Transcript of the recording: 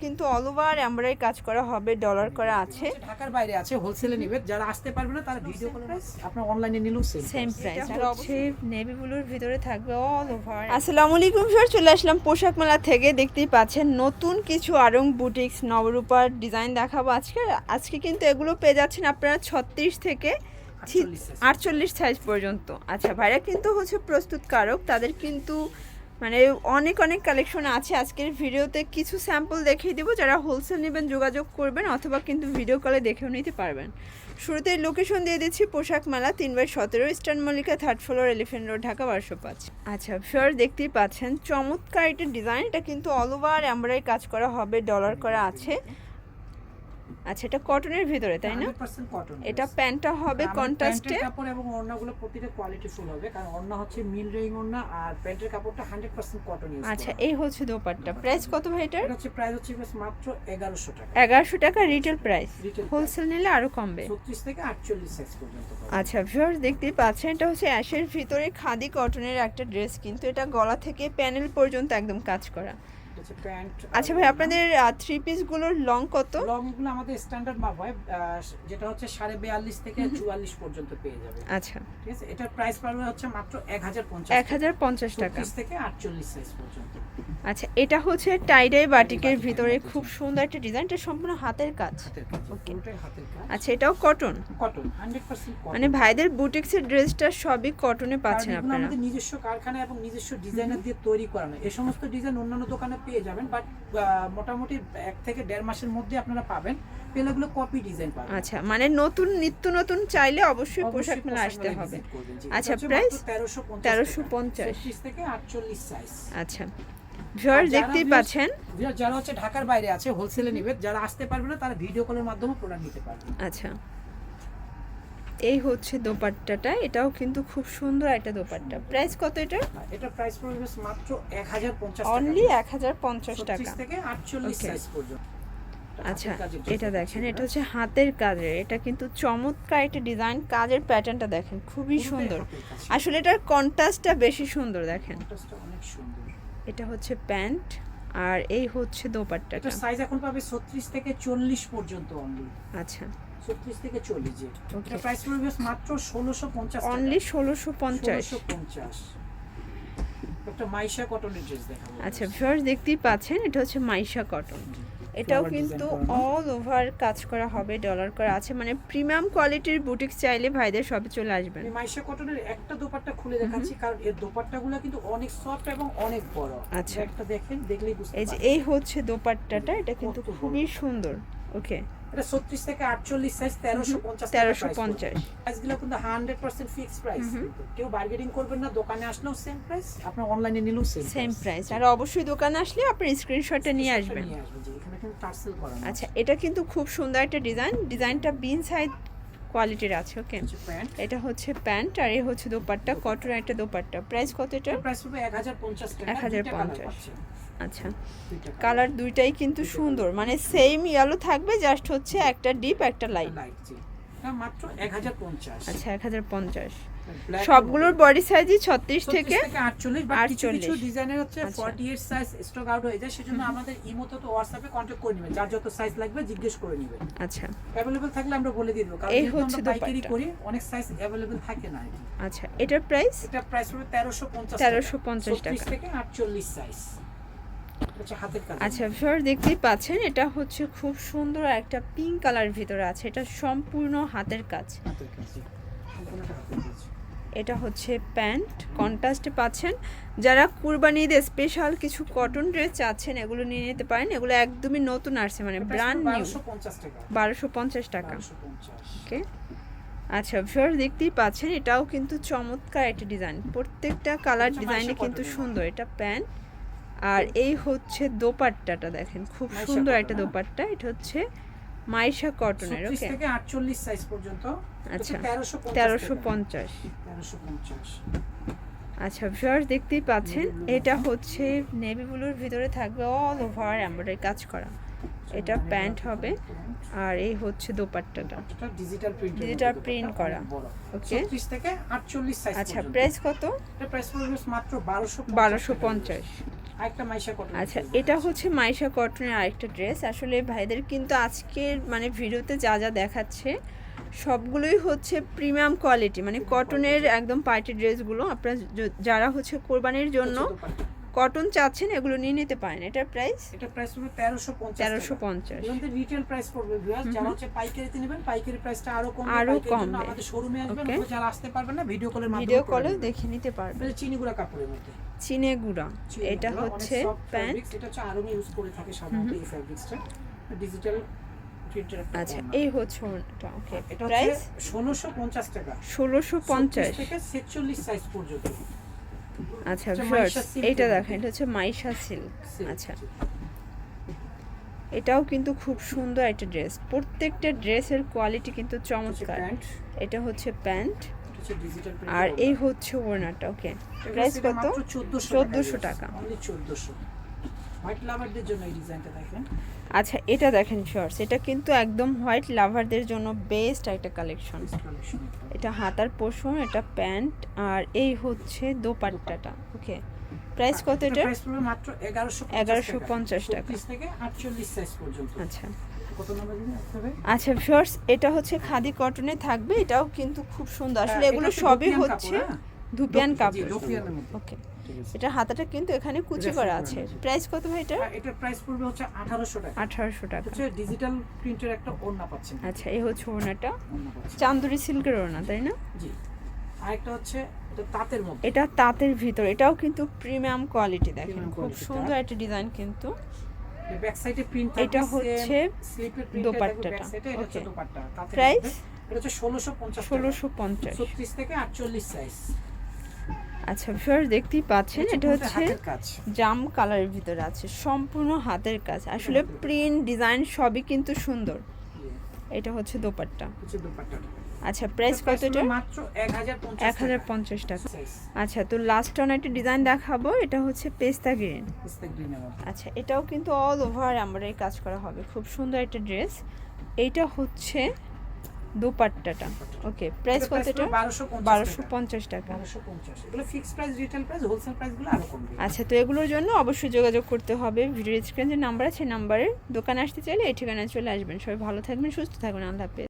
কিন্তু all over embroidery কাজ করা হবে ডলার করা আছে। ঢাকার বাইরে আছে হোলসেলে নিবে যারা আসতে পারবে না তারা ভিডিও কল আপনার অনলাইনে নিলেও সেম সেম প্রাইস আর হচ্ছে নেভি ব্লুর ভিতরে থাকবে অল ওভার আসসালামু আলাইকুম স্যার চলে আসলাম পোশাক মেলা থেকে। দেখতেই পাচ্ছেন নতুন কিছু আরং বুটিক্স নবরূপার ডিজাইন দেখাবো আজকে। আজকে কিন্তু এগুলো পেয়ে যাচ্ছেন আপনারা ছত্রিশ থেকে ছি- 48 size। আটচল্লিশ সাইজ পর্যন্ত। আচ্ছা ভাইরা কিন্তু হচ্ছে প্রস্তুতকারক তাদের কিন্তু মানে অনেক অনেক কালেকশন আছে। আজকের ভিডিওতে কিছু স্যাম্পল দেখিয়ে দেবো। যারা হোলসেল নেবেন, যোগাযোগ করবেন, অথবা কিন্তু ভিডিও কলে দেখেও নিতে পারবেন। শুরুতে লোকেশন দিয়ে দিচ্ছি পোশাক মেলা, তিন বাই সতেরো eastern Mallika third floor elephant road Dhaka, বারোশো পাঁচ। আচ্ছা ফিওর দেখতেই পাচ্ছেন, চমৎকার এটা ডিজাইন এটা কিন্তু অল ওভার এমব্রয়ডারি কাজ করা হবে ডলার করা আছে। আচ্ছা এটা কটনের ভিতরে তাই না? 100% কটন এটা প্যান্টটা হবে কন্ট্রাস্টে। কাপড় এবং ওড়নাগুলো প্রতিটা কোয়ালিটি ফুল হবে কারণ ওড়না হচ্ছে মিল রেইং ওড়না আর প্যান্টের কাপড়টা 100% কটন ইউজ আচ্ছা এই হচ্ছে দোপাট্টা। প্রাইস কত ভাই এটার? এটা হচ্ছে প্রাইস হচ্ছে বেশ মাত্র 1100 টাকা। এগারোশো টাকা রিটেল প্রাইস হোলসেল নিলে আরও কমবে। 36 থেকে 48 সাইজ পর্যন্ত। আচ্ছা ভিউয়ার্স দেখতেই পাচ্ছেন এটা হচ্ছে অ্যাশের ভিতরে খাদি কটনের একটা ড্রেস কিন্তু এটা গলা থেকে প্যানেল পর্যন্ত একদম কাজ করা। হচ্ছে প্যান্ট আচ্ছা ভাই আপনাদের থ্রি পিসগুলোর লং কত? লংগুলো আমাদের স্ট্যান্ডার্ড মাপ হয় যেটা হচ্ছে 42.5 থেকে 44 পর্যন্ত পেয়ে যাবে। আচ্ছা। ঠিক আছে? এটার প্রাইস পড়বে হচ্ছে মাত্র 1050 এক হাজার পঞ্চাশ টাকা। 36 থেকে 48 সাইজ পর্যন্ত। আচ্ছা এটা হচ্ছে টাইডাই বাটিকের ভিতরে খুব সুন্দর একটা ডিজাইন এটা সম্পূর্ণ হাতের কাজ। কাজ আচ্ছা এটাও কটন কটন 100% মানে ভাইদের বুটিক্সের ড্রেসটা সবই কটনে পাচ্ছেন আপনারা। আমাদের নিজস্ব কারখানা এবং নিজস্ব ডিজাইনার দিয়ে তৈরি করানো এই সমস্ত ডিজাইন অন্যান্য দোকানে পেয়ে যাবেন বাট মোটামুটি এক থেকে দেড় মাসের মধ্যে আপনারা পাবেন। পেলেগুলো কপি ডিজাইন পাবেন। আচ্ছা মানে নতুন নিত্য নতুন চাইলে অবশ্যই পোশাক মেলা আসতে হবে। আচ্ছা, price? 1350 1350 থেকে 48 সাইজ আচ্ছা। ভিউয়ার দেখতেই পাচ্ছেন। যারা হচ্ছে ঢাকার বাইরে আছে হোলসেলে নিবে যারা আসতে পারবে না তারা ভিডিও কলের মাধ্যমে প্রোডাক্ট নিতে পারবে। আচ্ছা। এই হচ্ছে দোপাট্টাটা এটাও কিন্তু খুব সুন্দর একটা দোপাট্টা। প্রাইস কত এটা? এটা প্রাইস পড়বে মাত্র 1050 টাকা। অনলি এক হাজার পঞ্চাশ টাকা। থেকে 48 Okay. সাইজ পর্যন্ত। আচ্ছা এটা দেখেন এটা হচ্ছে হাতের কাজের। এটা কিন্তু চমৎকার একটা ডিজাইন কাজের প্যাটার্নটা দেখেন খুবই সুন্দর। আসলে এটার কন্ট্রাস্টটা বেশি সুন্দর দেখেন। কন্ট্রাস্টটা অনেক সুন্দর। এটা হচ্ছে প্যান্ট আর এই হচ্ছে দোপাট্টা এটা সাইজ এখন পাবে 36 থেকে 40 পর্যন্ত অনলি আচ্ছা। 36 থেকে 40 জি। Okay. এটা প্রাইস পড়বে মাত্র 1650 টাকা। অনলি ষোলোশো পঞ্চাশ। 1650 একটা মাইশা কটনের ড্রেস দেখাবো। আচ্ছা ভিউয়ার্স দেখতেই পাচ্ছেন এটা হচ্ছে মাইশা কটন এটাও কিন্তু অল ওভার কাজ করা হবে ডলার করা আছে। মানে প্রিমিয়াম কোয়ালিটির বুটিক চাইলে ভাইদের সবে চলে আসবেন। মাইশা কটনের একটা দোপাট্টা খুলে দেখাচ্ছি কারণ এর দোপাট্টাগুলো কিন্তু অনেক সফট এবং অনেক বড়। আচ্ছা। একটা দেখেন দেখলেই বুঝতে এই যে এই হচ্ছে দোপাট্টাটা এটা কিন্তু খুবই সুন্দর। ওকে এটা 36 থেকে 48 সাইজ 1350 তেরোশো পঞ্চাশ প্রাইসগুলো কিন্তু 100% ফিক্স প্রাইস কেউ বার্গেনিং করবেন না দোকানে আসলেও সেম প্রাইস আপনার অনলাইনে নিলেও সেম সেম প্রাইস আর অবশ্যই দোকানে আসলে আপনি স্ক্রিনশটটা নিয়ে আসবেন। আচ্ছা এটা কিন্তু খুব সুন্দর একটা ডিজাইন ডিজাইনটা বিন সাইড কোয়ালিটির আছে ওকে প্যান্ট এটা হচ্ছে প্যান্ট আর এই হচ্ছে দোপাট্টা কটন একটা দোপাট্টা। প্রাইস কত এটা প্রাইস হবে 1050 টাকা। 1050 দুইটা colour পাচ্ছেন, আচ্ছা। কালার দুইটাই কিন্তু সুন্দর। মানে সেম ইয়েলো থাকবে জাস্ট হচ্ছে একটা ডিপ একটা লাইট লাইট জি। এটা মাত্র 1050 আচ্ছা এক হাজার পঞ্চাশ। সবগুলোর বডি সাইজই ছত্রিশ 36 থেকে 48 বাট কিছু কিছু ডিজাইনের হচ্ছে আচ্ছা। 48 সাইজ স্টক আউট হয়ে যায় সেজন্য আমাদের ইমোতে তো হোয়াটসঅ্যাপে কন্টাক্ট করে নেবেন। যার যত সাইজ লাগবে জিজ্ঞেস করে নেবেন। আচ্ছা। অ্যাভেলেবল থাকলে আমরা বলে দিয়ে দেবো। কারণ এই হচ্ছে আমরা পাইকারি। করি অনেক সাইজ অ্যাভেলেবল থাকে না আচ্ছা এটার প্রাইস এটা প্রাইস হবে 1350 1350 টাকা। 36 থেকে 48 সাইজ আচ্ছা ফিওর দেখতেই পাচ্ছেন এটা হচ্ছে খুব সুন্দর একটা পিঙ্ক কালার ভিতরে আছে। এটা সম্পূর্ণ হাতের কাজ। হাতের এটা হচ্ছে প্যান্ট কন্ট্রাস্টে পাচ্ছেন। যারা কুরবানি ঈদে স্পেশাল কিছু কটন ড্রেস চাচ্ছেন এগুলো নিয়ে নিতে পারেন। এগুলো একদমই নতুন আসছে মানে ব্র্যান্ড নিউ বারোশো পঞ্চাশ টাকা। ওকে। আচ্ছা ভিউয়ার দেখতেই পাচ্ছেন এটাও কিন্তু চমৎকার একটা ডিজাইন প্রত্যেকটা কালার ডিজাইনে কিন্তু সুন্দর। এটা প্যান্ট আর এই হচ্ছে দোপাট্টাটা দেখেন খুব সুন্দর একটা দোপাট্টা এটা হচ্ছে মাইশা কটনের ওকে থেকে 48 সাইজ পর্যন্ত আচ্ছা 1350 1350 আচ্ছা ভিউয়ার্স দেখতেই পাচ্ছেন এটা হচ্ছে নেভি ব্লুর ভিতরে থাকবে অল ওভার এমব্রয়ডারি কাজ করা। এটা প্যান্ট হবে আর এই হচ্ছে দোপাট্টাটা। ডিজিটাল প্রিন্ট ডিজিটাল প্রিন্ট করা ওকে 30 থেকে 48 সাইজ আচ্ছা প্রাইস কত? এটা প্রাইস মাত্র 1250 1250 আচ্ছা এটা হচ্ছে মাইশা কটনের আরেকটা ড্রেস আসলে ভাইদের কিন্তু আজকের মানে ভিডিওতে যা যা দেখাচ্ছে সবগুলোই হচ্ছে প্রিমিয়াম কোয়ালিটি মানে কটনের একদম পার্টি ড্রেসগুলো আপনারা যারা হচ্ছে কোরবানির জন্য কটন চাচ্ছেন এগুলো নিয়ে নিতে পারেন। এটার প্রাইস এটা প্রাইস পড়বে তেরোশো পঞ্চাশ তেরোশো পঞ্চাশ। রিটেল প্রাইস পড়বে যারা হচ্ছে পাইকারিতে নেবেন পাইকারি প্রাইসটা আরও কম আরও কমবে। আমাদের শোরুমে আসবেন যারা আসতে পারবেন না ভিডিও কলের মাধ্যমে ভিডিও নেবেন। দেখে নিতে পারবেন। এটা চিনিগুড়া কাপড়ের মধ্যে। চিনে গুঁড়া। এটা হচ্ছে প্যান্ট। এটা হচ্ছে আরও ইউজ করে থাকে সাধারণত এই ফ্যাব্রিক্সটা ডিজিটাল আচ্ছা এই হচ্ছে ওটা ওকে এটা প্রাইস ষোলোশো পঞ্চাশ টাকা। ষোলোশো পঞ্চাশ। থেকে ছেচল্লিশ সাইজ পর্যন্ত। আচ্ছা এটা এইটা এর দেখেন এটা হচ্ছে মাইশা সিল্ক আচ্ছা। এটাও কিন্তু খুব সুন্দর একটা ড্রেস প্রত্যেকটা ড্রেসের কোয়ালিটি কিন্তু চমৎকার। এটা হচ্ছে প্যান্ট। এটা আর এই হচ্ছে ওড়নাটা ওকে প্রাইস কত? চোদ্দশো 1400 টাকা। হোয়াইট লাভারদের জন্য এই ডিজাইনটা দেখেন। আচ্ছা এটা দেখেন শর্টস এটা কিন্তু একদম হোয়াইট লাভারদের জন্য বেস্ট একটা কালেকশন এটা হাতার পোষণ এটা প্যান্ট আর এই হচ্ছে দোপাট্টাটা। ওকে প্রাইস কত এটা প্রাইস পড়বে মাত্র 1150 1150 টাকা। 36 থেকে 48 সাইজ পর্যন্ত। আচ্ছা। আচ্ছা শর্টস এটা হচ্ছে খাদি কটনে থাকবে। এটাও কিন্তু খুব সুন্দর। আসলে হ্যাঁ, এগুলো সবই হচ্ছে হ্যাঁ? ধুপিয়ান কাপড়। ওকে আছে। এটা হাতাটা কিন্তু এখানে কুচি করা আছে। প্রাইস কত ভাই এটা এটার প্রাইস পড়বে হচ্ছে 1800 টাকা। আঠারোশো টাকা। হচ্ছে ডিজিটাল প্রিন্টের একটা ওড়না পাচ্ছেন। আচ্ছা এই হচ্ছে ওড়নাটা। চান্দুরি সিল্কের ওড়না তাই না? জি। আরেকটা হচ্ছে এটা তাঁতের মধ্যে। এটা তাঁতের ভিতর। এটাও কিন্তু প্রিমিয়াম কোয়ালিটি দেখেন। খুব সুন্দর একটা ডিজাইন কিন্তু। ব্যাক সাইডে প্রিন্ট এটা হচ্ছে স্লিপের প্রিন্ট দোপাট্টাটা। ব্যাক সাইডে এটা হচ্ছে Okay. দোপাট্টা তাঁতের Price? মধ্যে। এটা হচ্ছে 1650 ষোলোশো পঞ্চাশ। 36 থেকে 48 সাইজ আচ্ছা ভিউয়ার দেখতেই পাচ্ছেন এটা হচ্ছে জাম কালারের ভিতরে আছে সম্পূর্ণ হাতের কাজ। আসলে প্রিন্ট ডিজাইন সবই কিন্তু সুন্দর। এটা হচ্ছে দোপাট্টা। আচ্ছা প্রাইস কত এটা? মাত্র 1050 এক হাজার পঞ্চাশ টাকা। আচ্ছা তো লাস্ট অন একটা ডিজাইন দেখাবো এটা হচ্ছে পেস্তা গ্রিন আচ্ছা এটাও কিন্তু অল ওভার এমব্রয়ডারি কাজ করা হবে। খুব সুন্দর একটা ড্রেস এইটা হচ্ছে দোপাট্টাটা। ওকে প্রাইস কত এটা 1250 বারোশো পঞ্চাশ টাকা। 1250 এগুলো fixed price retail price wholesale প্রাইসগুলো আরও কমবে। আচ্ছা তো এগুলোর জন্য অবশ্যই যোগাযোগ করতে হবে। ভিডিও স্ক্রিনে যে নাম্বার আছে নাম্বারে দোকানে আসতে চাইলে এই ঠিকানায় চলে আসবেন। সবাই ভালো থাকবেন সুস্থ থাকবেন। আল্লাহ হাফেজ।